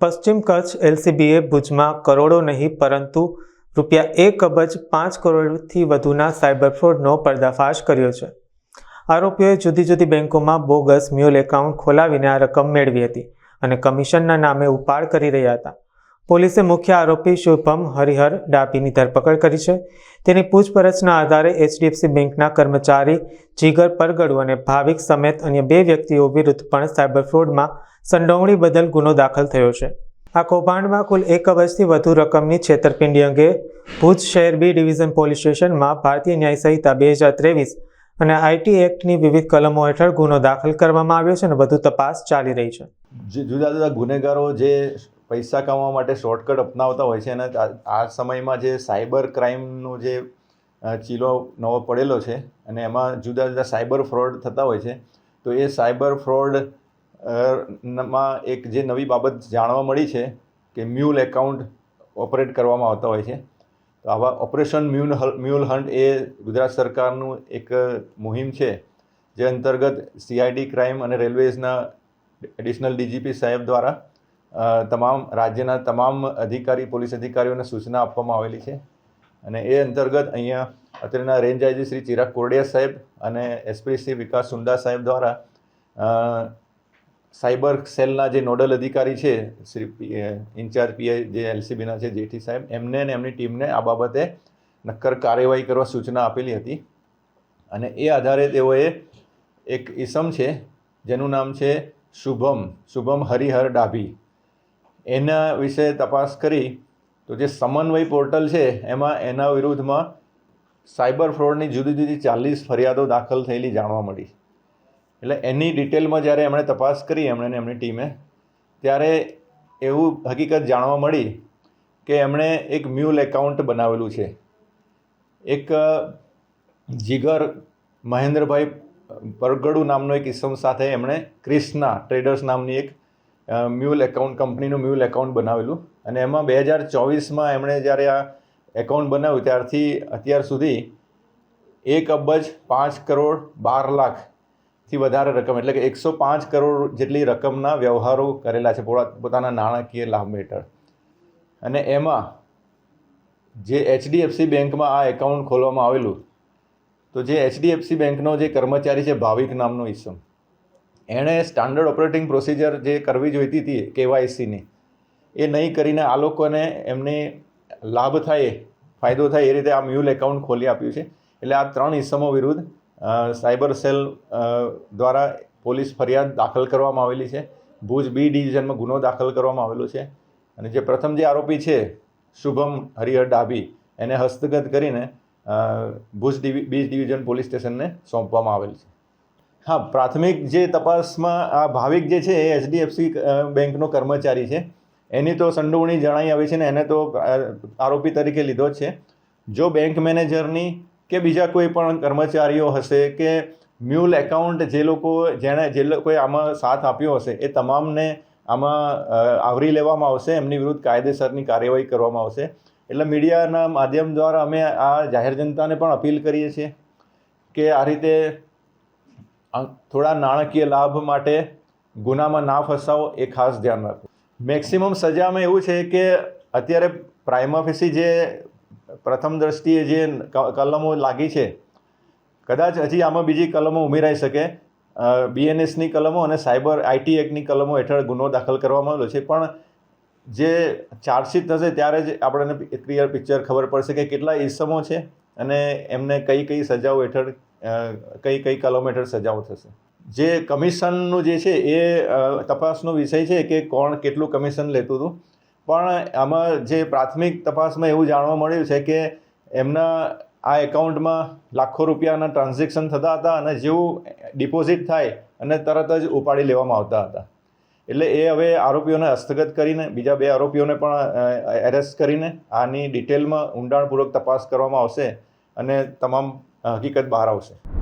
પશ્ચિમ કચ્છ એલસીબીએ ભુજમાં કરોડો નહીં, પરંતુ રૂપિયા એક અબજ પાંચ કરોડથી વધુના સાયબર ફ્રોડનો પર્દાફાશ કર્યો છે. આરોપીઓએ જુદી જુદી બેંકોમાં બોગસ મ્યુલ એકાઉન્ટ ખોલાવીને આ રકમ મેળવી હતી અને કમિશનના નામે ઉપાડ કરી રહ્યા હતા. પોલીસે મુખ્ય આરોપી શુભમ હરિહર ડાપીની ધરપકડ કરી છે. તેની પૂછપરછના આધારે એચડીએફસી બેંકના કર્મચારી જીગર પરગડુ અને ભાવિક સમેત અન્ય બે વ્યક્તિઓ વિરુદ્ધ પણ સાયબર ફ્રોડમાં સંડોવણી બદલ ગુનો દાખલ થયો છે. આ કૌભાંડમાં કુલ એક અબજથી વધુ રકમની છેતરપિંડી અંગે ભુજ શહેર બી ડિવિઝન પોલીસ સ્ટેશનમાં ભારતીય ન્યાય સંહિતા બે હજાર ત્રેવીસ અને આઈટી એક્ટની વિવિધ કલમો હેઠળ ગુનો દાખલ કરવામાં આવ્યો છે અને વધુ તપાસ ચાલી રહી છે. જુદા જુદા ગુનેગારો જે પૈસા કમાવા માટે શોર્ટકટ અપનાવતા હોય છે અને આ સમયમાં જે સાયબર ક્રાઇમનો જે ચીલો નવો પડેલો છે અને એમાં જુદા જુદા સાયબર ફ્રોડ થતા હોય છે, તો એ સાયબર ફ્રોડમાં એક જે નવી બાબત જાણવા મળી છે કે મ્યુલ એકાઉન્ટ ઓપરેટ કરવામાં આવતા હોય છે. તો આવા ઓપરેશન મ્યુલ મ્યુલ હન્ટ એ ગુજરાત સરકારનું એક મુહિમ છે, જે અંતર્ગત સીઆઈડી ક્રાઇમ અને રેલવેઝના એડિશનલ ડીજીપી સાહેબ દ્વારા તમામ રાજ્યના તમામ અધિકારી, પોલીસ અધિકારીઓને સૂચના આપવામાં આવેલી છે. અને એ અંતર્ગત અહીંયા અત્યારના રેન્જ આઈજી શ્રી ચિરાગ કોરડિયા સાહેબ અને એસપી શ્રી વિકાસ સુંદા સાહેબ દ્વારા સાયબર સેલના જે નોડલ અધિકારી છે, શ્રી ઇન્ચાર્જ પીઆઈ જે એલસીબીના છે, જેઠી સાહેબ, એમને અને એમની ટીમને આ બાબતે નક્કર કાર્યવાહી કરવા સૂચના આપેલી હતી. અને એ આધારે તેઓએ એક ઇસમ છે, જેનું નામ છે શુભમ શુભમ હરિહર ડાભી. એના વિશે તપાસ કરી, તો જે સમન્વય પોર્ટલ છે, એમાં એના વિરુદ્ધમાં સાયબર ફ્રોડની જુદી જુદી ચાલીસ ફરિયાદો દાખલ થયેલી જાણવા મળી. એટલે એની ડિટેલમાં જ્યારે એમણે તપાસ કરી, એમણે એમની ટીમે, ત્યારે એવું હકીકત જાણવા મળી કે એમણે એક મ્યુલ એકાઉન્ટ બનાવેલું છે. એક જીગર મહેન્દ્રભાઈ પરગડુ નામનો એક ઇસમ સાથે એમણે ક્રિષ્ના ટ્રેડર્સ નામની એક મ્યુલ એકાઉન્ટ કંપનીનું મ્યુલ એકાઉન્ટ બનાવેલું. અને એમાં બે હજાર ચોવીસમાં એમણે જ્યારે આ એકાઉન્ટ બનાવ્યું, ત્યારથી અત્યાર સુધી એક અબજ પાંચ કરોડ બાર લાખથી વધારે રકમ, એટલે કે એકસો પાંચ કરોડ જેટલી રકમના વ્યવહારો કરેલા છે પોતા- પોતાના નાણાકીય લાભ હેઠળ. અને એમાં જે એચડીએફસી બેંકમાં આ એકાઉન્ટ ખોલવામાં આવેલું, તો જે એચડીએફસી બેંકનો જે કર્મચારી છે, ભાવિક નામનો ઈસમ. એણે સ્ટાન્ડર્ડ ઓપરેટિંગ પ્રોસિજર જે કરવી જોઈતી હતી કેવાયસીની એ નહીં કરીને આ લોકોને એમને લાભ થાય, ફાયદો થાય એ રીતે આ મ્યુલ એકાઉન્ટ ખોલી આપ્યું છે. એટલે આ ત્રણ ઇસમો વિરુદ્ધ સાયબર સેલ દ્વારા પોલીસ ફરિયાદ દાખલ કરવામાં આવેલી છે. ભુજ બી ડિવિઝનમાં ગુનો દાખલ કરવામાં આવેલો છે. અને જે પ્રથમ જે આરોપી છે, શુભમ હરિહર ડાભી, એને હસ્તગત કરીને ભુજ ડિવિ બી ડિવિઝન પોલીસ સ્ટેશનને સોંપવામાં આવેલ છે. હા, પ્રાથમિક જે તપાસમાં આ ભાવિક જે છે એ એચડીએફસી બેંકનો કર્મચારી છે. એની તો સંડોવણી જણાઈ આવી છે ને એને તો આરોપી તરીકે લીધો જ છે. જો બેંક મેનેજરની કે બીજા કોઈ પણ કર્મચારીઓ હશે કે મ્યુલ એકાઉન્ટ જે લોકો જેણે, જે લોકોએ આમાં સાથ આપ્યો હશે, એ તમામને આમાં આવરી લેવામાં આવશે, એમની વિરુદ્ધ કાયદેસરની કાર્યવાહી કરવામાં આવશે. એટલે મીડિયાના માધ્યમ દ્વારા અમે આ જાહેર જનતાને પણ અપીલ કરીએ છીએ કે આ રીતે થોડા નાણાકીય લાભ માટે ગુનામાં ના ફસાવો એ ખાસ ધ્યાન રાખો મેક્સિમમ સજામાં એવું છે કે અત્યારે પ્રાઇમાફેસી જે પ્રથમ દ્રષ્ટિએ જે કલમો લાગી છે, કદાચ હજી આમાં બીજી કલમો ઉમેરાઈ શકે. બીએનએસની કલમો અને સાયબર આઈટી એક્ટની કલમો હેઠળ ગુનો દાખલ કરવામાં આવેલો છે. પણ જે ચાર્જશીટ થશે ત્યારે જ આપણને ક્લિયર પિક્ચર ખબર પડશે કે કેટલા ઇસમો છે અને એમને કઈ કઈ સજાઓ હેઠળ કઈ કઈ કિલોમીટર સજાઓ થશે? જે કમિશનનું જે છે એ તપાસનો વિષય છે કે કોણ કેટલું કમિશન લેતું હતું. પણ આમાં જે પ્રાથમિક તપાસમાં એવું જાણવા મળ્યું છે કે એમના આ એકાઉન્ટમાં લાખો રૂપિયાના ટ્રાન્ઝેક્શન થતા હતા અને જેવું ડિપોઝિટ થાય અને તરત જ ઉપાડી લેવામાં આવતા હતા. એટલે એ હવે આરોપીઓને હસ્તગત કરીને, બીજા બે આરોપીઓને પણ એરેસ્ટ કરીને આની ડિટેલમાં ઊંડાણપૂર્વક તપાસ કરવામાં આવશે અને તમામ હકીકત બહાર આવશે.